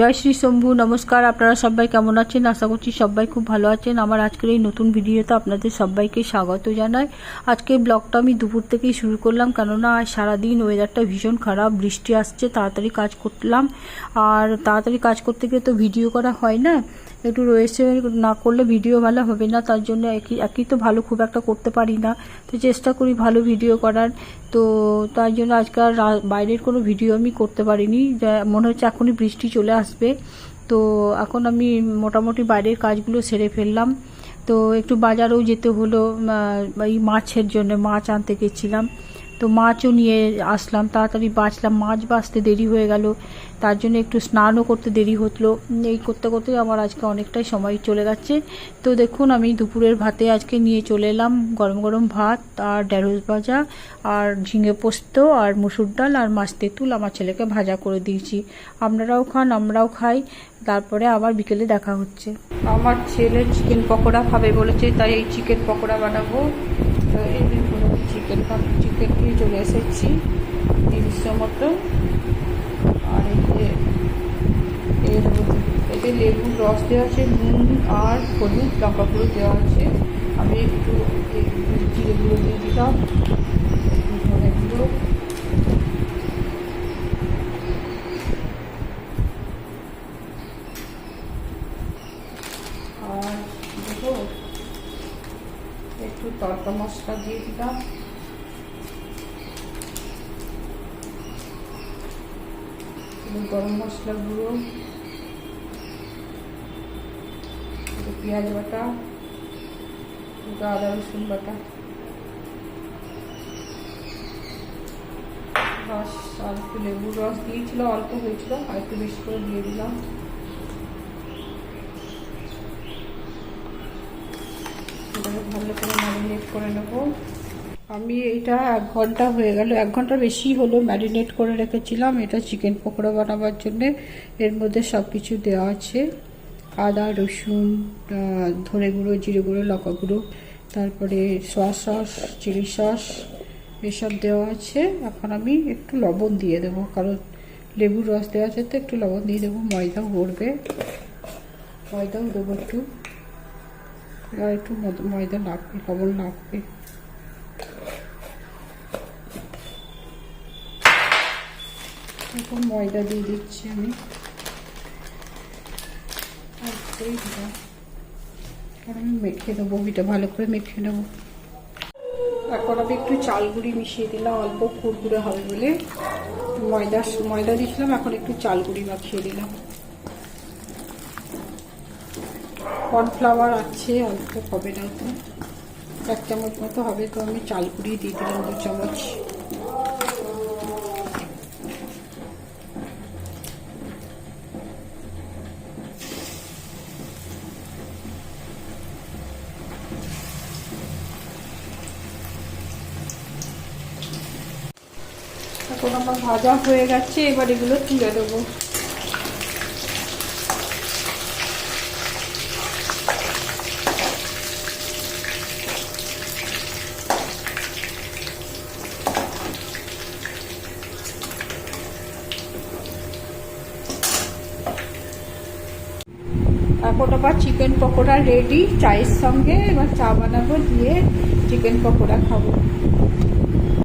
জয় শ্রী শম্ভু, নমস্কার। আপনারা সবাই কেমন আছেন? আশা করছি সবাই খুব ভালো আছেন। আমার আজকের এই নতুন ভিডিওতে আপনাদের সবাইকে স্বাগত জানাই। আজকের ব্লগটা আমি দুপুর থেকেই শুরু করলাম, কেননা আজ সারাদিন ওয়েদারটা ভীষণ খারাপ, বৃষ্টি আসছে, তাড়াতাড়ি কাজ করলাম। আর তাড়াতাড়ি কাজ করতে গিয়ে তো ভিডিও করা হয় না। একটু রয়েছে, না করলে ভিডিও ভালো হবে না, তার জন্য একই একই তো ভালো খুব একটা করতে পারি না। তো চেষ্টা করি ভালো ভিডিও করার। তো তার জন্য আজকাল বাইরের কোনো ভিডিও আমি করতে পারিনি। মনে হচ্ছে এখনই বৃষ্টি চলে আসবে। তো এখন আমি মোটামুটি বাইরের কাজগুলো সেরে ফেললাম। তো একটু বাজারেও যেতে হলো এই মাছের জন্য মাছ আনতে গেছিলাম। তো মাছও নিয়ে আসলাম, তাড়াতাড়ি বাঁচলাম। মাছ বাঁচতে দেরি হয়ে গেল, তার জন্য একটু স্নানও করতে দেরি হতো এই করতে করতে আমার আজকে অনেকটাই সময় চলে যাচ্ছে। তো দেখুন, আমি দুপুরের ভাতে আজকে নিয়ে চলে এলাম গরম গরম ভাত আর ঢেঁড়স ভাজা আর ঝিঙে পোস্ত আর মুসুর ডাল আর মাছ তেঁতুল আমার ছেলেকে ভাজা করে দিয়েছি। আপনারাও খান, আমরাও খাই। তারপরে আবার বিকেলে দেখা হচ্ছে। আমার ছেলে চিকেন পকোড়া খাবে বলেছে, তাই এই চিকেন পকোড়া বানাবো। এই দেখুন চিকেন চিকেন নিয়ে চলে এসেছি তিনশো মতো। আর মধ্যে এতে লেবুর রস দেওয়া আছে, নুন আর হলুদ লঙ্কা দেওয়া আছে। আমি একটু এই জিরে গুঁড়ো দিয়ে দিলাম। গুঁড়ো। আর দেখো, একটু তড়কা মশলা দিয়ে দিলাম। গরম মশলা গুঁড়ো পেঁয়াজ বাটা, একটু আদা রসুন বাটা। রস আর একটু লেবুর রস দিয়েছিল, অল্প হয়েছিল, আর একটু বেশি করে দিয়ে দিলাম। এটাকে ভালো করে ম্যারিনেট করে নেব। আমি এটা এক ঘণ্টা হয়ে গেল। এক ঘণ্টা বেশি হলো ম্যারিনেট করে রেখেছিলাম। এটা চিকেন পকোড়া বানাবার জন্যে। এর মধ্যে সব কিছু দেওয়া আছে। আদা, রসুন ধনে গুঁড়ো, জিরে গুঁড়ো, লঙ্কা গুঁড়ো, তারপরে সয়া সস চিলি সস এসব দেওয়া আছে। এখন আমি একটু লবণ দিয়ে দেবো। কারণ লেবুর রস দেওয়া আছে তো একটু লবণ দিয়ে দেবো। ময়দাও ভরবে ময়দাও দেবো একটু। আর একটু ময়দা লাগবে লবণ লাগবে এখন ময়দা দিয়ে দিচ্ছি আমি। আর আমি মেখে দেবো এটা ভালো করে মেখে নেব। এখন আমি একটু চাল গুঁড়ি মিশিয়ে দিলাম, অল্প কুড়কুড়ে হবে বলে। ময়দা ময়দা দিয়েছিলাম, এখন একটু চাল গুঁড়ি মাখিয়ে দিলাম। কর্নফ্লাওয়ার আছে, অল্প হবে না তো। এক চামচ মতো হবে, তো আমি চাল গুঁড়ি দিয়ে দিলাম, দু চামচ। এখন আমার ভাজা হয়ে গেছে, এবার এগুলো তুলে দেবো। আবার চিকেন পকোড়া রেডি চায়ের সঙ্গে এবার চা বানাবো, দিয়ে চিকেন পকোড়া খাব।